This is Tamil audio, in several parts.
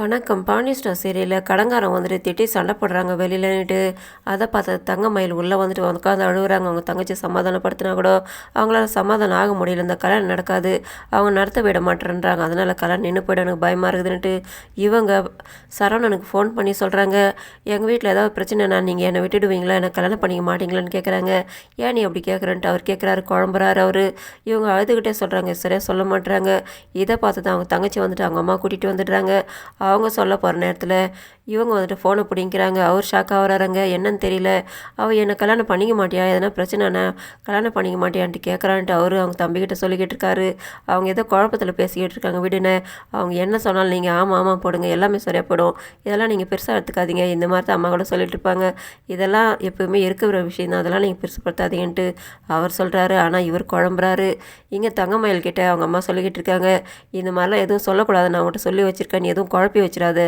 வணக்கம். பாண்டி சீரியலில் கடங்காரம் வந்துட்டு திட்டி சண்டை போடுறாங்க வெளியிலன்ட்டு அதை பார்த்து தங்கமயில் உள்ளே வந்துட்டு உட்காந்து அழுகுறாங்க அவங்க தங்கச்சி சமாதானப்படுத்தினா கூட அவங்களால சமாதானம் ஆக முடியல. இந்த கல்யாணம் நடக்காது. அவங்க நடத்த விட மாட்டேன்றாங்க. அதனால் கல்யாணம் நின்று போயிட எனக்கு பயமாக இருக்குதுன்ட்டு இவங்க சரவணனுக்கு ஃபோன் பண்ணி சொல்கிறாங்க எங்கள் வீட்டில் ஏதாவது பிரச்சனைனா நீங்கள் என்னை விட்டுடுவீங்களா? என்னை கல்யாணம் பண்ணிக்க மாட்டீங்களான்னு கேட்குறாங்க ஏன் நீ அப்படி கேட்குறேன்ட்டு அவர் கேட்குறாரு குழம்புறாரு அவர். இவங்க அழுதுகிட்டே சொல்கிறாங்க சரியாக சொல்ல மாட்டுறாங்க இதை பார்த்து தான் அவங்க தங்கச்சி வந்துட்டு அவங்க அம்மா கூட்டிகிட்டு வந்துடுறாங்க. அவங்க சொல்ல போகிற நேரத்தில் இவங்க வந்துட்டு ஃபோனை பிடிங்கிறாங்க. அவர் ஷாக் ஆகிறாருங்க என்னன்னு தெரியல. அவள் என்னை கல்யாணம் பண்ணிக்க மாட்டியா? எதனா பிரச்சனைனா கல்யாணம் பண்ணிக்க மாட்டியான்ட்டு கேட்குறான்ட்டு அவர் அவங்க தம்பிக்கிட்ட சொல்லிக்கிட்டு இருக்காரு. அவங்க ஏதோ குழப்பத்தில் பேசிக்கிட்டு இருக்காங்க. விடுனே. அவங்க என்ன சொன்னாலும் நீங்கள் ஆமாம் ஆமாம் போடுங்க. எல்லாமே சரியாக போடும் இதெல்லாம் நீங்கள் பெருசாக எடுத்துக்காதீங்க. இந்த மாதிரி தான் அம்மா கூட சொல்லிட்டு இருப்பாங்க. இதெல்லாம் எப்பவுமே இருக்கிற விஷயம் தான். அதெல்லாம் நீங்கள் பெருசுப்படுத்தாதீங்கன்ட்டு அவர் சொல்கிறாரு ஆனால் இவர் குழம்புறாரு. இங்கே தங்கமயில் கிட்டே அவங்க அம்மா சொல்லிக்கிட்டு இருக்காங்க. இந்த மாதிரிலாம் எதுவும் சொல்லக்கூடாது நான் அவங்கள்ட்ட சொல்லி வச்சுருக்கேன். நீ எதுவும் குழப்பி வச்சிடாத.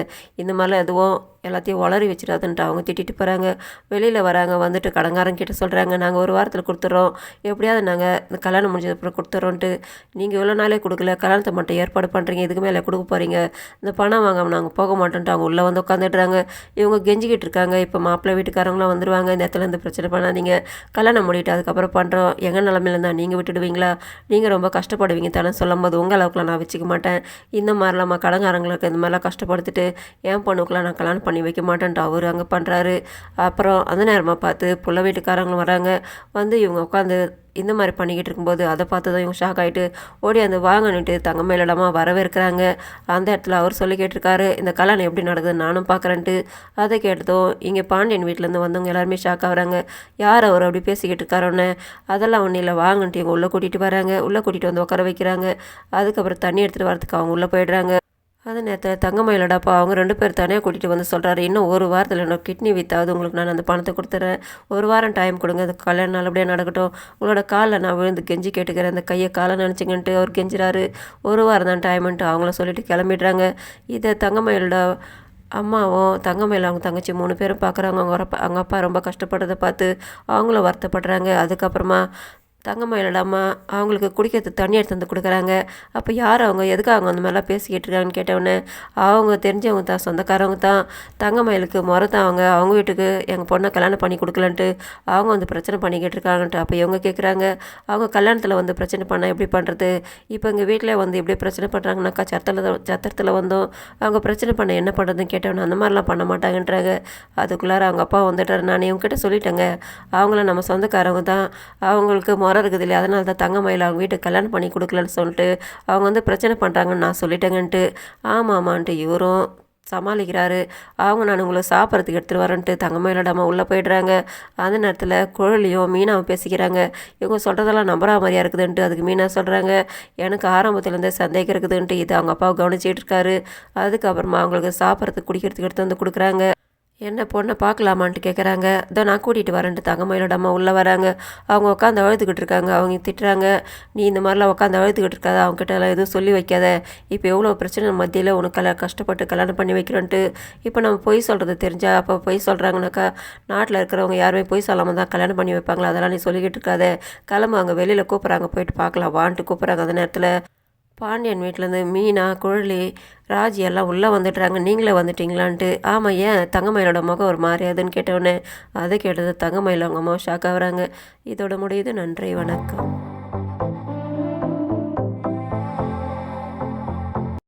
இந்த மாதிரிலாம் எதுவும் 주세요. எல்லாத்தையும் வளரி வச்சிடாதுன்ட்டு அவங்க திட்டிட்டு போகிறாங்க வெளியில் வராங்க வந்துட்டு கடங்காரன் கிட்ட சொல்கிறாங்க நாங்கள் ஒரு வாரத்தில் கொடுத்துட்றோம் எப்படியாவது நாங்கள் இந்த கல்யாணம் முடிஞ்சதுக்கப்புறம் கொடுத்துட்றோன்ட்டு நீங்கள் இவ்வளோ நாளே கொடுக்கல கல்யாணத்தை மட்டும் ஏற்பாடு பண்ணுறீங்க இதுக்கு மேலே கொடுக்க போகிறீங்க இந்த பணம் வாங்காமல் நாங்கள் போக மாட்டோன்ட்டு அவங்க உள்ளே வந்து உட்காந்துடுறாங்க இவங்க கெஞ்சிக்கிட்டு இருக்காங்க. இப்போ மாப்பிள்ளை வீட்டுக்காரங்களாம் வந்துடுவாங்க இந்த இடத்துல இருந்து பிரச்சனை பண்ணாதீங்க. கல்யாணம் முடிவிட்டு அதுக்கப்புறம் பண்ணுறோம் எங்கள் நிலமையில இருந்தால் நீங்கள் விட்டுடுவீங்களா? நீங்கள் ரொம்ப கஷ்டப்படுவீங்க தானே சொல்லும் போது உங்கள் அளவுக்குலாம் நான் வச்சுக்க மாட்டேன். இந்த மாதிரிலாம் கடங்காரங்களுக்கு இந்த மாதிரிலாம் கஷ்டப்படுத்திட்டு என் பொண்ணுக்குலாம் நான் கல்யாணம் பண்ணி வைக்க மாட்டேன்ட்டு அவர் அங்கே பண்ணுறாரு அப்புறம் அந்த நேரமாக பார்த்து புள்ள வீட்டுக்காரங்களும் வராங்க. வந்து இவங்க உட்காந்து இந்த மாதிரி பண்ணிக்கிட்டு இருக்கும்போது அதை பார்த்து தான் இவங்க ஷாக் ஆகிட்டு ஓடி அந்த வாங்கன்னுட்டு தங்க மேலிடமா வரவேற்கிறாங்க. அந்த இடத்துல அவர் சொல்லி கேட்டிருக்காரு இந்த கல்யாணம் எப்படி நடக்குது நானும் பார்க்குறேன்ட்டு. அதை கேட்டதும் இங்கே பாண்டியன் வீட்டிலேருந்து வந்தவங்க எல்லாருமே ஷாக் ஆகுறாங்க. யார் அவர் அப்படி பேசிக்கிட்டு இருக்காரோன்னு? அதெல்லாம் ஒன்றும் இல்லை வாங்கன்ட்டு இவங்க உள்ளே கூட்டிகிட்டு வராங்க. உள்ளே கூட்டிகிட்டு வந்து உட்கார வைக்கிறாங்க. அதுக்கப்புறம் தண்ணி எடுத்துகிட்டு வரதுக்கு அவங்க உள்ளே போயிடுறாங்க. அது நேரத்தில் தங்கமயிலடாப்பா அவங்க ரெண்டு பேர் தனியாக கூட்டிகிட்டு வந்து சொல்கிறாரு இன்னும் ஒரு வாரத்தில் என்னோட கிட்னி வித்தாவது உங்களுக்கு நான் அந்த பணத்தை கொடுத்துறேன். ஒரு வாரம் டைம் கொடுங்க அது கல்யாணம் நல்லபடியாக நடக்கட்டும். உங்களோட காலில் நான் விழுந்து கெஞ்சி கேட்டுக்கிறேன் அந்த கையை காலை நினச்சிங்கன்ட்டு அவர் கெஞ்சுறாரு. ஒரு வாரம் தான் டைம்ன்ட்டு அவங்கள சொல்லிட்டு கிளம்பிடுறாங்க. இதை தங்கமயிலோட அம்மாவும் தங்கமயில் அவங்க தங்கச்சி மூணு பேரும் பார்க்குறாங்க அவங்க அப்பா அவங்க அப்பா ரொம்ப கஷ்டப்படுறதை பார்த்து அவங்களும் வருத்தப்படுறாங்க. அதுக்கப்புறமா தங்கமயிலடாமா அவங்களுக்கு குடிக்கிறதுக்கு தண்ணி எடுத்து வந்து கொடுக்குறாங்க. அப்போ யார் அவங்க? எதுக்கு அவங்க அந்த மாதிரிலாம் பேசிக்கிட்டு இருக்காங்கன்னு கேட்டவுடனே அவங்க தெரிஞ்சவங்க தான் சொந்தக்காரவங்க தான். தங்கம்மாயிலுக்கு முறை அவங்க அவங்க வீட்டுக்கு எங்கள் பொண்ணை கல்யாணம் பண்ணி கொடுக்கலன்ட்டு அவங்க வந்து பிரச்சனை பண்ணிக்கிட்டு இருக்காங்கன்ட்டு அப்போ இவங்க கேட்குறாங்க அவங்க கல்யாணத்தில் வந்து பிரச்சனை பண்ணால் எப்படி பண்ணுறது இப்போ எங்கள் வீட்டில் வந்து எப்படி பிரச்சனை பண்ணுறாங்கனாக்கா சத்தத்தில் சத்திரத்தில் வந்தோம் அவங்க பிரச்சனை பண்ண என்ன பண்ணுறதுன்னு கேட்டவொன்னே அந்த மாதிரிலாம் பண்ண மாட்டாங்கன்றாங்க. அதுக்குள்ளார அவங்க அப்பா வந்துட்டார். நான் இவங்ககிட்ட சொல்லிட்டேங்க. அவங்கள நம்ம சொந்தக்காரவங்க தான். அவங்களுக்கு முறை இருக்குது இல்லையா? அதனால தான் தங்கமயில் அவங்க வீட்டுக்கு கல்யாணம் பண்ணி கொடுக்கலன்னு சொல்லிட்டு அவங்க வந்து பிரச்சனை பண்ணுறாங்கன்னு நான் சொல்லிட்டேங்கன்ட்டு. ஆமாம் ஆமான்ட்டு இவரும் சமாளிக்கிறாரு. அவங்க நான் உங்களை சாப்பிட்றதுக்கு எடுத்துகிட்டு வரேன்ட்டு தங்கமயிலடாம உள்ளே போயிடுறாங்க. அந்த நேரத்தில் குழலியும் மீனாவும் பேசிக்கிறாங்க. இவங்க சொல்கிறதெல்லாம் நம்புறா மாதிரியா இருக்குதுன்ட்டு அதுக்கு மீனா சொல்கிறாங்க எனக்கு ஆரம்பத்துலேருந்தே சந்தேகம் இருக்குதுன்ட்டு இது அவங்க அப்பாவை கவனிச்சிட்டு இருக்காரு. அதுக்கப்புறமா அவங்களுக்கு சாப்பிட்றதுக்கு குடிக்கிறதுக்கு எடுத்து வந்து கொடுக்குறாங்க. என்ன பொண்ணை பார்க்கலாமான்ட்டு கேட்குறாங்க இதோ நான் கூட்டிகிட்டு வரேன்ட்டு தங்கமயிலோட அம்மா உள்ளே வராங்க. அவங்க உட்காந்து அழுதுகிட்டு இருக்காங்க. அவங்க திட்டுறாங்க. நீ இந்த மாதிரிலாம் உட்காந்து அழுதுகிட்டு இருக்காத. அவங்ககிட்ட எல்லாம் எதுவும் சொல்லி வைக்காத. இப்போ எவ்வளோ பிரச்சனை மத்தியில் உனக்கு கல கஷ்டப்பட்டு கல்யாணம் பண்ணி வைக்கிறோன்ட்டு. இப்போ நம்ம பொய் சொல்கிறது தெரிஞ்சால் அப்போ பொய் சொல்கிறாங்கனாக்கா நாட்டில் இருக்கிறவங்க யாருமே பொய் சொல்லாமல் தான் கல்யாணம் பண்ணி வைப்பாங்களா? அதெல்லாம் நீ சொல்லிக்கிட்டு இருக்காத. கிளம்பு அங்கே வெளியில் கூப்பிட்றாங்க. போயிட்டு பார்க்கலாம். வான்ட்டு கூப்பிட்றாங்க அந்த நேரத்தில். பாண்டியன் வீட்டிலேருந்து மீனா குழலி ராஜ் எல்லாம் உள்ளே வந்துடுறாங்க. நீங்களே வந்துட்டீங்களான்ட்டு. ஆமாம் ஏன்? தங்கமயிலோட முகம் ஒரு மாதிரியாதுன்னு கேட்டவுடனே அதை கேட்டது தங்கமயில் அவங்க அம்மா ஷாக் ஆகுறாங்க. இதோட முடியுது. நன்றி வணக்கம்.